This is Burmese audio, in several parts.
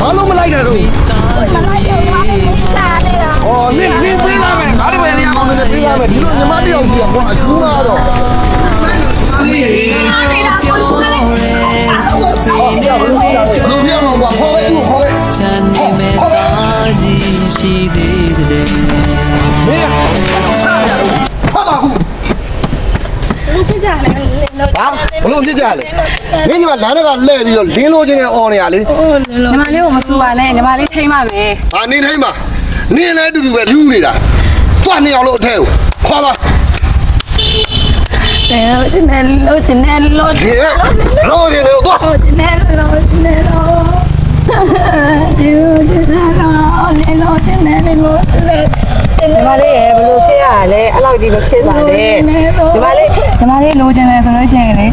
ဘာလို့မလိုက်တာတော့မလိုက်တော့ဘာလို့ရှာနေတာဩနင်းနင်းပေးလာမယ်ငါတို့ပဲနေအောင်နေပေးလာမယ်ဒီလိုညီမတယောက်စီကကွာအကျူးလာတော့နေတာကိုယ်ကလည်းဘလို့ပြောမှာကွာခေါ်ပဲသူ့ခေါ်ပဲချမ်းနေမဲ့သားကြီးရှိသေးတယ်မင်းဖတ်ပါခုလူဖြစ်ကြလဲလို့ ဟာဘလို့ဖြစ်ကြလဲမင်းညီမလမ်းကလဲပြီးတော့လင်းလို့ချင်းနဲ့អော်နေရလေညီမလေးကိုမစူပါနဲ့ညီမလေးထိမ့်ပါမယ်။အာနေတိုင်းမှာနင်းလည်းအတူတူပဲလူနေတာ။သွားနေအောင်လို့အထဲကိုခွာလာတယ်စနေလို့စနေလို့။ဒီရောနေတယ်သွားစနေလို့စနေလို့ဒီဒီနာတော့လေလို့စနေလို့စနေ ညီမလေးရဲ့ဘယ်လိုဖြစ်ရလဲအဲ့လောက်ကြီးမဖြစ်ပါနဲ့ညီမလေးညီမလေးလိုချင်တယ်ဆိုလို့ရှိရင်လေ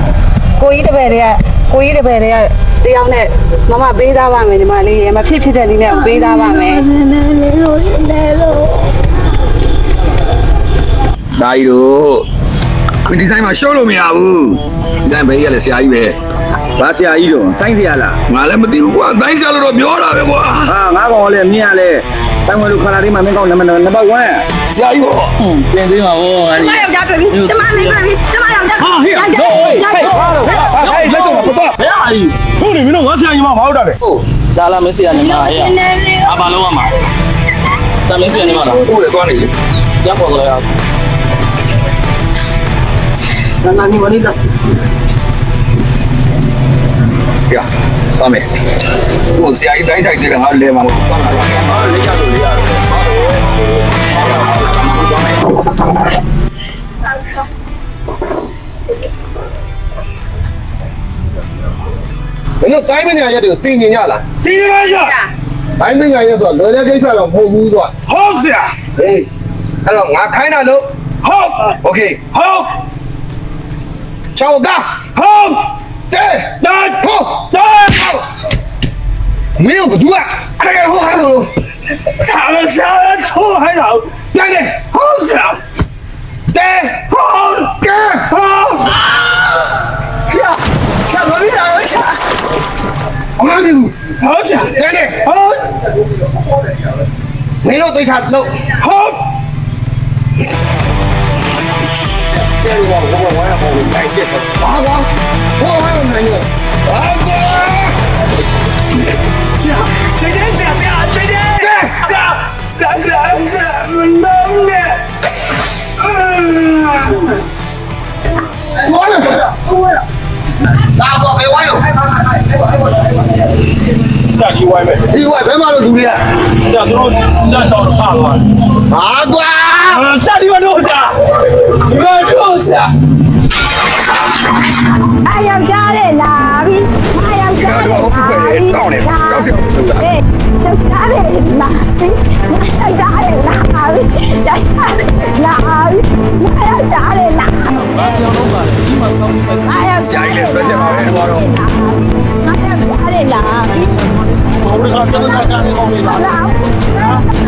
ကိုကြီးတပည့်တွေကကိုကြီးတပည့်တွေကတယောက်နဲ့မမပေးသားပါမယ်ညီမလေးရဲ့မဖြစ်ဖြစ်တဲ့နည်းနဲ့ပေးသားပါမယ်စနေလို့စနေလို့ဒါကြီးတို့မင်းဒီဇိုင်းမှာရှုံးလို့မရဘူးဒီဇိုင်းဘေးကလည်းဆရာကြီးပဲဘာဆရာကြီးတော့စိုင်းဆရာလားငါလည်းမသိဘူးကွာတိုင်းဆရာလို့တော့ပြောတာပဲကွာဟာငါကောင်ကလည်းမြင်ရလဲ တိုင်းဝဲလူခလာလေးမှာမင်းကောင်နံပါတ်နံပါတ်1ဆရာကြီးပေါ့ပြင်ပေးပါဦးငါကျမယောက်ျားတွေ့ပြီကျမလေးတွေ့ပြီကျမယောက်ျားဟာဟေ့ယောက်ျားတော့ဟေးယောက်ဟေးျားဟာတော့ဟာဟေးလက်ဆောင်ပါပါဘယ်ဟာကြီးဟုတ်တယ်မင်းတို့ငါဆရာကြီးမမဟုတ်တာလေ။ဟုတ်ဒါလာမဆရာညီမအေးစနေလေးအဘာလုံးရမှာဒါမဆရာညီမလားဟုတ်တယ်သွားနေလေရပေါ်တော့ရနာနာညီမလေးတော့ပြ သွားမယ်ဟိုဆရာကြီးတိုင်းဆိုင်တယ်ငါလဲမှာမဟုတ်သွားလာ ဟာလေးရလို့လေးရတယ် ။ဘယ်လိုတိုင်းမညာရက်တွေကိုတင်ကျင်ကြလား ဒီမှာရ ။တိုင်းမညာရက်ဆိုတော့လွယ်တဲ့ကိစ္စတော့မဟုတ်ဘူးကွာ ဟုတ်ဆရာ ။ဟေးအဲ့တော့ငါခိုင်းတာလို့ ဟုတ် โอเค ဟုတ် ချောင်းက ဟုတ် တဲ့နာဟောနာမင်းတို့ကသူကအဲ့ဒါကဟောဟာလို့သာမရှာထိုးဟဲ့တော့နိုင်တယ်ဟောစရာတဲ့ဟောကဲဟောချာချာမပြီးတော့ချာအမလေးဟောချာတဲ့လေဟောမင်းတို့တိတ်ချလို့ဟောကျဲဝါဝါဝါဟောလိုက်တယ်ပါပါဟော လာတော့ဘယ်ဝိုင်းလို့စတာဒီဝိုင်းပဲဒီဝိုင်းဘယ်မှာလို့လူတွေကကြာသူတို့လက်တော့ဖားသွားဟာကွာစတာဒီဝိုင်းတို့စာဒီဝိုင်းတို့စာအာယောက်ကြတဲ့လား တော့ဟုတ်ပြီလေတော့လေကောက်စီလို့လာဒါရယ်လာပြီဒါရယ်လာပြီဒါရယ်လာပြီလာရကြရယ်လာဘာပြောလို့ပါလဲဒီမှာကောင်းပြီအားရကြရယ်ဆွဲပြပါမယ်တော့ငါရကြရယ်လာဘောင်းကပြန်လာကြတယ်ကောင်းပြီလား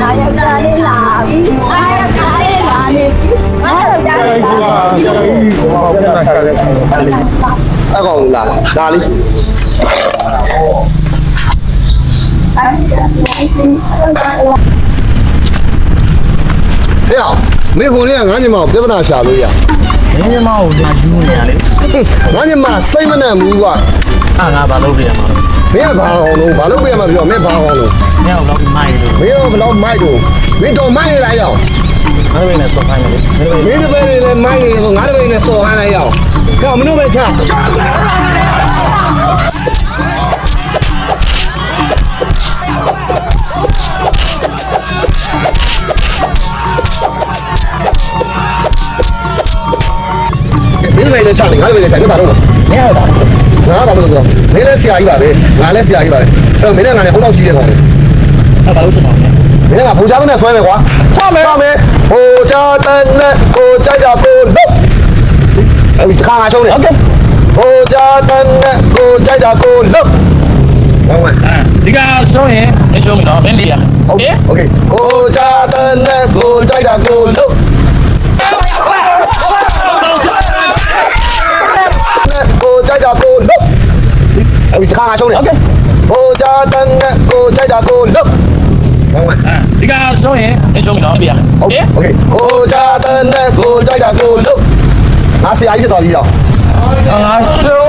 အားရကြရယ်လာပြီအားရကြရယ်လာလေအားရကြရယ်လာပြီဘာပြောလဲခါလဲအဲ့ကောင်လာဒါလေး ဟဲ့အောင်မင်းဟိုနေ့ကငါညီမကိုပြဿနာရှာလို့ရမင်းမကိုလာယူနေရလေငါညီမစိတ်မနဲ့ဘူးကွာအာငါဘာလုပ်ပြရမှာမင်းကဘာအောင်လို့ဘာလို့ပြရမှာပြောမင်းဘာအောင်လို့လဲမင်းကတော့မိုက်လို့မင်းရောဘယ်တော့မိုက်တော့မင်းတော့မိုက်နေလိုက်အောင်ငါလည်းနဲ့စော်ခိုင်းတယ်လေမင်းတပည့်တွေလည်းမိုက်နေဆိုငါတပည့်နဲ့စော်ခိုင်းလိုက်အောင်ဟဲ့မင်းတို့ပဲချ ပည့်လည်းချတယ်ငါတပည့်လည်းချတယ်ဘာလို့လဲ မင်းကတော့ ငါဘာလို့လဲဆိုမင်းလည်းဆရာကြီးပါပဲငါလည်းဆရာကြီးပါပဲအဲ့တော့မင်းနဲ့ငါလည်းဟိုတော့ရှိတယ်ကောင်လေ အဲ့ဘာလို့ကျွန်တော်လဲ မင်းကဘူချာတဲ့နဲ့ဆွဲမယ်ကွာချမယ်ချမယ်ဘူချာတဲ့နဲ့ကိုကြိုက်တာကိုလုပ်အဲ့ဒီခါငါရှုံးတယ် โอเค ဘူချာတဲ့နဲ့ကိုကြိုက်တာကိုလုပ်ဟုတ်မယ် ဒီကဆိုရင်အရှုံးမတော့မင်းလေးရโอเค โอเคကိုချာတဲ့နဲ့ကိုကြိုက်တာကိုလု ငါရှုံးတယ်ဟုတ်ကဲ့ဟိုကြတန်နဲ့ကိုကြိုက်တာကိုလုတ်ဟုတ်ကဲ့ဒီကရှုံးရင်အရှုံးတော့ပြရဟုတ်ကဲ့ဟုတ်ကဲ့ဟိုကြတန်နဲ့ကိုကြိုက်တာကိုလုတ်ငါဆရာကြီးဖြစ်သွားပြီတော့ငါရှုံး